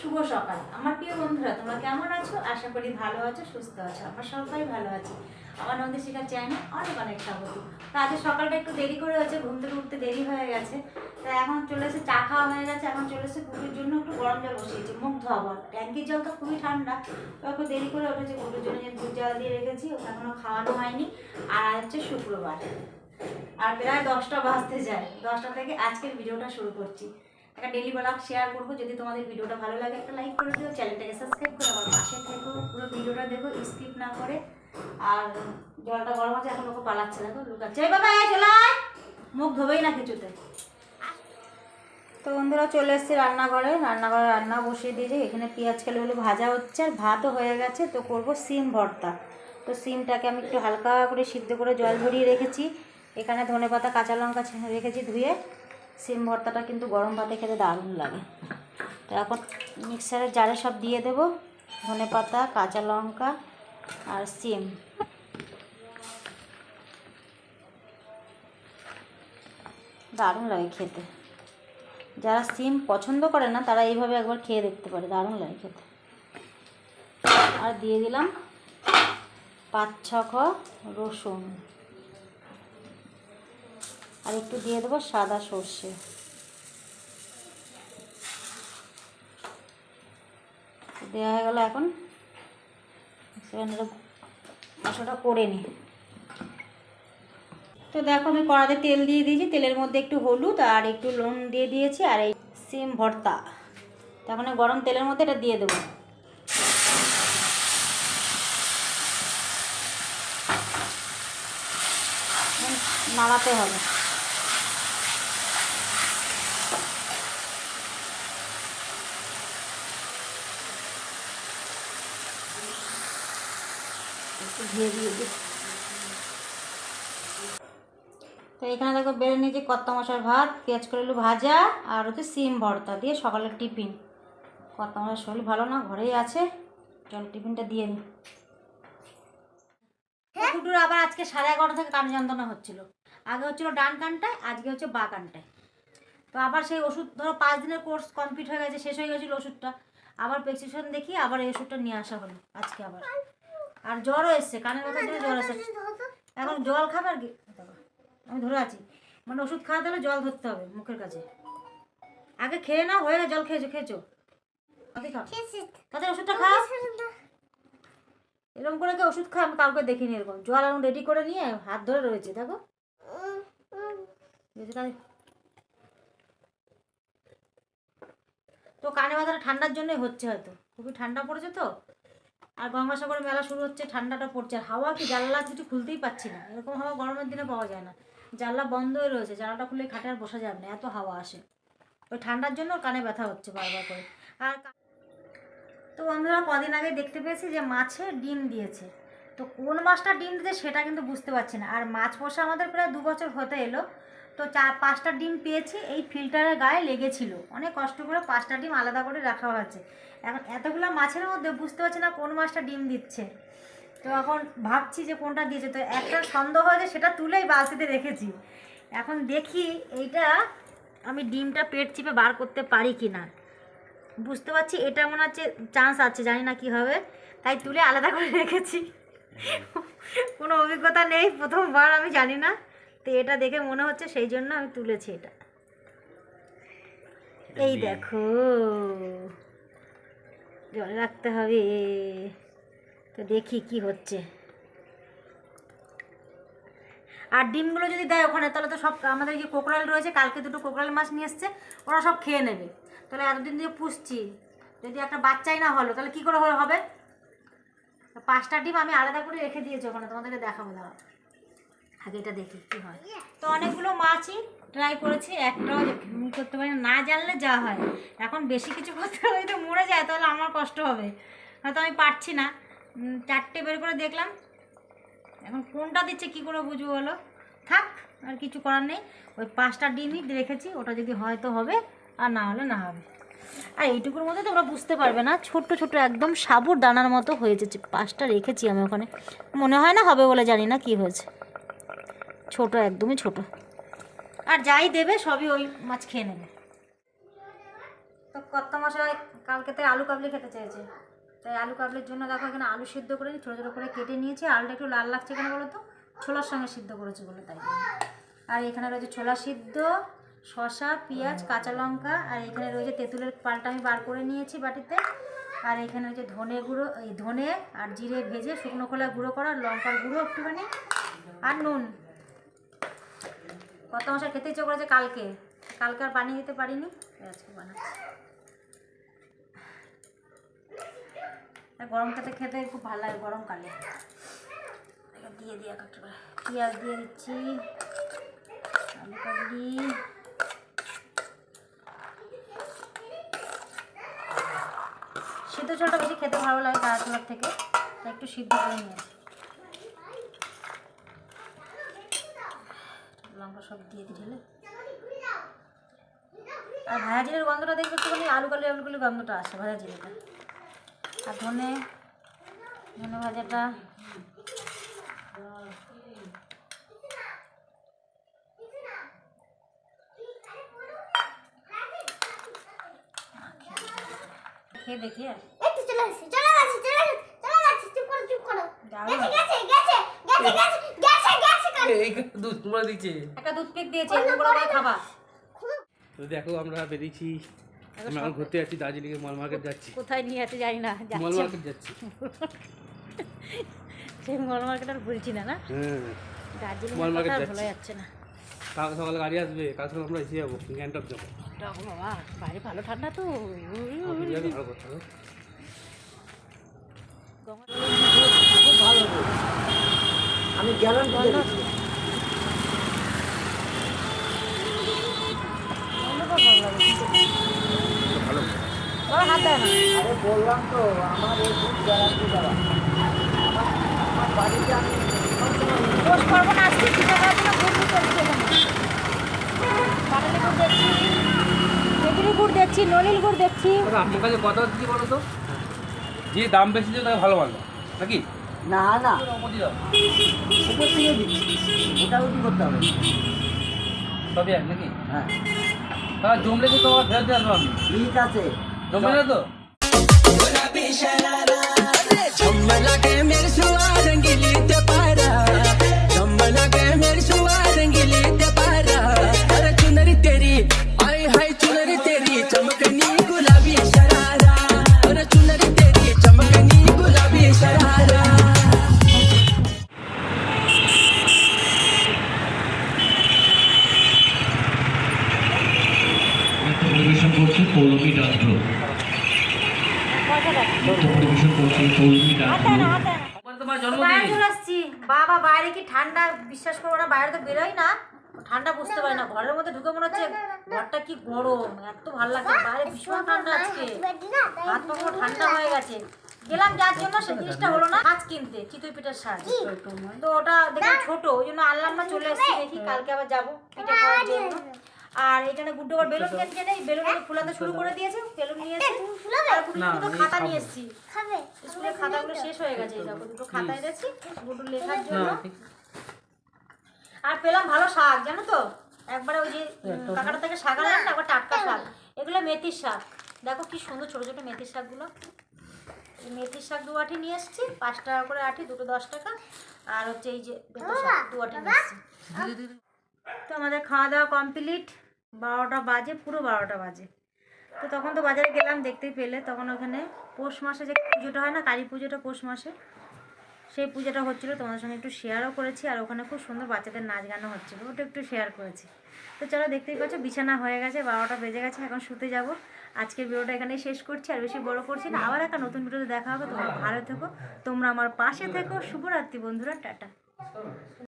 শুভ সকাল। আমার প্রিয় বন্ধুরা, তোমরা কেমন আছো? আশা করি ভালো আছো, সুস্থ আছো। আমরা সবাই ভালো আছি। আমার নন্দী শিকার চ্যানেল অনেক অনেক স্বাগত। তো আজকে সকালটা একটু দেরি করে হয়েছে, ঘুম থেকে উঠতে দেরি হয়ে গেছে। তো এখন চলে এসে চা খাওয়া হয়ে গেছে, এখন চলে এসে কুকুরের জন্য একটু গরম জল বসিয়েছি, মুখ ধোয়াবো ট্যাঙ্কির জল তো খুবই ঠান্ডা, তো একটু দেরি করে উঠেছে কুকুরের জন্য যে দুধ জল দিয়ে রেখেছি ওকে এখনও খাওয়ানো হয়নি। আর আজ হচ্ছে শুক্রবার। আর প্রায় দশটা বাজতে যায়। দশটা থেকে আজকের ভিডিওটা শুরু করছি। একটা ডেলি ব্লগ শেয়ার করব। যদি তোমাদের ভিডিওটা ভালো লাগে, একটা লাইক করে দিও। চ্যানেলটাকে সাবস্ক্রাইব করে আমার পাশে থেকো। পুরো ভিডিওটা দেখো স্কিপ না করে। আর জলটা গরম আছে এখন ওকে পালাচ্ছে, দেখো, লুকাচ্ছে। বাবা, এই চলে মুখ ধোবেই না কিছুতে। তো বন্ধুরা, চলে এসেছি রান্নাঘরে। রান্নাঘরে রান্না বসিয়ে দিয়েছি এখানে পেঁয়াজ কালিগুলো ভাজা হচ্ছে, আর ভাতও হয়ে গেছে। তো করব সিম ভর্তা। তো সিমটাকে আমি একটু হালকা করে সিদ্ধ করে জল ভরিয়ে রেখেছি। এখানে ধনে পাতা কাঁচা লঙ্কা রেখেছি ধুয়ে। সিম ভর্তাটা কিন্তু গরম ভাতে খেতে দারুণ লাগে। তো এখন মিক্সারের জারে সব দিয়ে দেবো, ধনে পাতা, কাঁচা লঙ্কা আর সিম। দারুণ লাগে খেতে। যারা সিম পছন্দ করে না, তারা এইভাবে একবার খেয়ে দেখতে পারে, দারুণ লাগে খেতে। আর দিয়ে দিলাম পাঁচ, ছ রসুন। আর একটু দিয়ে দেবো সাদা সর্ষে। দেওয়া হয়ে গেল এখন। মশলাটা করে নিই তো দেখো আমি কড়াতে তেল দিয়ে দিয়েছি। তেলের মধ্যে একটু হলুদ আর একটু নুন দিয়ে দিয়েছি আর এই সিম ভর্তা। তখন গরম তেলের মধ্যে এটা দিয়ে দেবো। নাড়াতে হবে। একটু ঘিয়ে দিয়ে দিই তো এখানে দেখো বেড়ে নিয়েছি কত্তা মশার ভাত পেঁয়াজ করেলু ভাজা আর হচ্ছে সিম ভর্তা দিয়ে সকালের টিফিন। কত্তা মশার শরীর ভালো না ঘরেই আছে। চল টিফিনটা দিয়ে নিই কুটুর আবার আজকে সাড়ে এগারোটা থেকে কান যন্ত্রণা হচ্ছিল। আগে হচ্ছিল ডান কানটায় আজকে হচ্ছে বা কানটায়। তো আবার সেই ওষুধ ধরো পাঁচ দিনের কোর্স কমপ্লিট হয়ে গেছে শেষ হয়ে গেছিল ওষুধটা। আবার প্রেসক্রিপশন দেখি আবার এই ওষুধটা নিয়ে আসা হলো আজকে আবার। আর জ্বরও এসছে, কানের কথা জন্য জ্বর এসেছে। এখন জল খাবে আর কি? আমি ধরে আছি। মানে ওষুধ খাওয়াতে হলে জল ধরতে হবে মুখের কাছে। আগে খেয়ে নাও, হয়ে জল খেয়েছো খেয়েছো। তাতে ওষুধটা খাও। এরকম করে কি ওষুধ খায়, আমি কাউকে দেখিনি এরকম। জল এখন রেডি করে নিয়ে হাত ধরে রয়েছে, দেখো? তো কানে ব্যথাটা ঠান্ডার জন্যই হচ্ছে হয়তো। খুবই ঠান্ডা পড়েছে তো। আর গঙ্গাসাগরে মেলা শুরু হচ্ছে, ঠান্ডাটা পড়ছে। আর হাওয়া কি জানলা কিছু খুলতেই পাচ্ছি না। এরকম হাওয়া গরমের দিনে পাওয়া যায় না। জানলা বন্ধ হয়ে রয়েছে, জানলাটা খুলে খাটে আর বসা যাবে না, এত হাওয়া আসে। ওই ঠান্ডার জন্য কানে ব্যথা হচ্ছে বারবার করে। আর তো বন্ধুরা, কদিন আগে দেখতে পেয়েছি যে মাছে ডিম দিয়েছে। তো কোন মাছটা ডিম দিতে সেটা কিন্তু বুঝতে পারছি না। আর মাছ পোষা আমাদের প্রায় দু বছর হতে এলো। তো চার পাঁচটা ডিম পেয়েছি এই ফিল্টারের গায়ে লেগেছিল। অনেক কষ্ট করে পাঁচটা ডিম আলাদা করে রাখা হয়েছে। এখন এতগুলো মাছের মধ্যে বুঝতে পারছি না কোন মাছটা ডিম দিচ্ছে। তো এখন ভাবছি যে কোনটা দিয়েছে। তো একটা সন্দেহ হয়েছে সেটা তুলেই বালতিতে রেখেছি। এখন দেখি এইটা আমি ডিমটা পেট চিপে বার করতে পারি কি না বুঝতে পারছি এটা মনে হচ্ছে চান্স আছে জানি না কি হবে। তাই তুলে আলাদা করে রেখেছি। কোনো অভিজ্ঞতা নেই প্রথমবার আমি জানি না। তো এটা দেখে মনে হচ্ছে সেই জন্য আমি তুলেছি এটা। এই দেখো। জল রাখতে হবে। তো দেখি কি হচ্ছে। আর ডিমগুলো যদি দেয় ওখানে তাহলে তো সব আমাদের যে কোকরাল রয়েছে? কালকে দুটো কোকরাল মাছ নিয়ে এসছে ওরা সব খেয়ে নেবে। তাহলে এতদিন দিয়ে পুষছি। যদি একটা বাচ্চাই না হলো তাহলে কি করে হবে? পাঁচটা ডিম আমি আলাদা করে রেখে দিয়েছি ওখানে তোমাদেরকে দেখাবো দাঁড়াও। আগে এটা দেখি কি হয়। তো অনেকগুলো মাছই ট্রাই করেছি, একটাও করতে পারি না। জানলে যা হয়। এখন বেশি কিছু করতে হবে যদি মরে যায়, তাহলে আমার কষ্ট হবে। হয়তো আমি পারছি না। চারটে বের করে দেখলাম। এখন কোনটা দিচ্ছে, কি করে বুঝব বলো? থাক, আর কিছু করার নেই। ওই পাঁচটা ডিমই রেখেছি, ওটা যদি হয় তো হবে, আর না হলে না হবে। আর এইটুকুর মধ্যে তোমরা বুঝতে পারবে না, ছোট্ট ছোট্ট একদম সাবুর দানার মতো হয়েছে পাঁচটা রেখেছি আমি ওখানে। মনে হয় না হবে বলে জানি না কি হয়েছে। ছোট, একদমই ছোট। আর যাই দেবে, সবই ওই মাছ খেয়ে নেবে। তো কত মশাই কালকে তাই আলু কাবলি খেতে চেয়েছে। তাই আলু কাবলির জন্য দেখো এখানে আলু সিদ্ধ করে ছোটো ছোটো করে কেটে নিয়েছি। আলুটা একটু লাল লাগছে কেন বলো তো? ছোলার সঙ্গে সিদ্ধ করেছি বলে তাই আর এখানে রয়েছে ছোলা সিদ্ধ, শসা, পেঁয়াজ, কাঁচা লঙ্কা, আর এখানে রয়েছে তেঁতুলের পালটা আমি বার করে নিয়েছি বাটিতে। আর এখানে রয়েছে ধনে গুঁড়ো, এই ধনে আর জিরে ভেজে শুকনো খোলা গুঁড়ো করা লঙ্কার গুঁড়ো একটুখানি, আর নুন। কত মশা খেতে ইচ্ছে করেছে কালকে। কালকে আর বানিয়ে দিতে পারিনি। আজকে বানাচ্ছি। গরম খেতে খেতে খুব ভালো লাগে গরমকালে। দিয়ে দিয়ে এক পেঁয়াজ দিয়ে দিচ্ছি, আলু কাবলি। সিদ্ধ ছোলটা বেশি খেতে ভালো লাগে ছোলার থেকে। তাই একটু সিদ্ধ করে নিয়েছি সব দিয়ে দিই ঢেলে আর ভাজা জিরের গন্ধটা দেখবে একটুখানি আলু কালি আলু কালি গন্ধটা আসে ভাজা জিরেটা আর ধনে ধনে ভাজাটা। খেয়ে দেখি একটু চলে আসছে চলে আসছে চলে আসছে চলে আসছে চুপ করো চুপ করো। গেছে গেছে গেছে গেছে গেছে গেছে গেছে এই দুধ তোমরা দিচ্ছে। একটা টুথপিক দিয়েছি এরকম করে করে খাবা। তো দেখো আমরা বেরিয়েছি আমরা ঘুরতে যাচ্ছি দার্জিলিং এর মল মার্কেট যাচ্ছি। কোথায় নিয়ে আছে জানি না মল মার্কেট যাচ্ছি। সেই মল মার্কেট আর ভুলছি না না? হ্যাঁ। দার্জিলিং মল মার্কেট যাচ্ছি। ভোলা যাচ্ছে না। কাল সকালে গাড়ি আসবে কাল সকালে আমরা এসে যাব গ্যাংটক যাব। বাবা বাইরে ভালো ঠান্ডা তো অসুবিধা নেই, ভালো কথা হবে। আমি গ্যারান্টি দিচ্ছি। ভালো বাবা হাত দেয় আরে বললাম তো আমার এই দুধ গ্যারান্টি দেওয়া। আমার বাড়িতে আমি দোষ করব না আজকে জন্য গুড় গুড় দেখছি। মেদিনী গুড় দেখছি নলিল গুড় দেখছি। তবে আপনার কাছে কথা হচ্ছে কি বলো তো। যে দাম বেশি তাকে ভালো মানলো নাকি? না না। উপর থেকে মোটামুটি করতে হবে। সবই নাকি? হ্যাঁ। তাহলে তোমার ফেরত দিয়ে ঠিক আছে। জমলে তো? বাবা বাইরে কি ঠান্ডা? বিশ্বাস করব না বাইরে তো বেরোই না। ঠান্ডা বুঝতে পারি না ঘরের মধ্যে ঢুকে মনে হচ্ছে ঘরটা কি গরম এত ভালো লাগছে। বাইরে ভীষণ ঠান্ডা আজকে। হাত পা ঠান্ডা হয়ে গেছে। গেলাম যার জন্য সে জিনিসটা হলো না সাজ কিনতে চিতই পিঠার সাজ তো ওটা দেখলাম ছোট ওই জন্য আনলাম না চলে এসেছি দেখি কালকে আবার যাব পিঠা খাওয়ার জন্য। আর এখানে গুড্ডু আবার বেলুন কিনছে নেই বেলুন ফুলাতে শুরু করে দিয়েছে বেলুন নিয়েছে আর দুটো খাতা নিয়ে এসেছি খাবে। স্কুলের খাতাগুলো শেষ হয়ে গেছে এই দেখো দুটো খাতা এনেছি গুড্ডু লেখার জন্য। আর পেলাম ভালো শাক জানো তো? একবারে ওই যে উম, কাকাটা থেকে শাক আনলাম না একবার টাটকা শাক। এগুলো মেথির শাক। দেখো কি সুন্দর ছোটো ছোটো মেথির শাকগুলো। এই মেথির শাক দু আটি নিয়ে এসেছি পাঁচ টাকা করে আটি দুটো দশ টাকা। আর হচ্ছে এই যে শাক দু আটি নিয়ে এসেছি। তো আমাদের খাওয়া দাওয়া কমপ্লিট। বারোটা বাজে পুরো বারোটা বাজে। তো তখন তো বাজারে গেলাম, দেখতেই পেলে। তখন ওখানে পৌষ মাসে যে পুজোটা হয় না, কালী পুজোটা পৌষ মাসে, সেই পুজোটা হচ্ছিল। তোমাদের সঙ্গে একটু শেয়ারও করেছি, আর ওখানে খুব সুন্দর বাচ্চাদের নাচ গানও হচ্ছিল। ওটা একটু শেয়ার করেছি। তো চলো, দেখতেই পাচ্ছ, বিছানা হয়ে গেছে, বারোটা বেজে গেছে, এখন শুতে যাব। আজকের ভিডিওটা এখানেই শেষ করছি, আর বেশি বড় করছি না। আবার একটা নতুন ভিডিওতে দেখা হবে। তোমরা ভালো থেকো, তোমরা আমার পাশে থেকো। শুভরাত্রি বন্ধুরা, টাটা।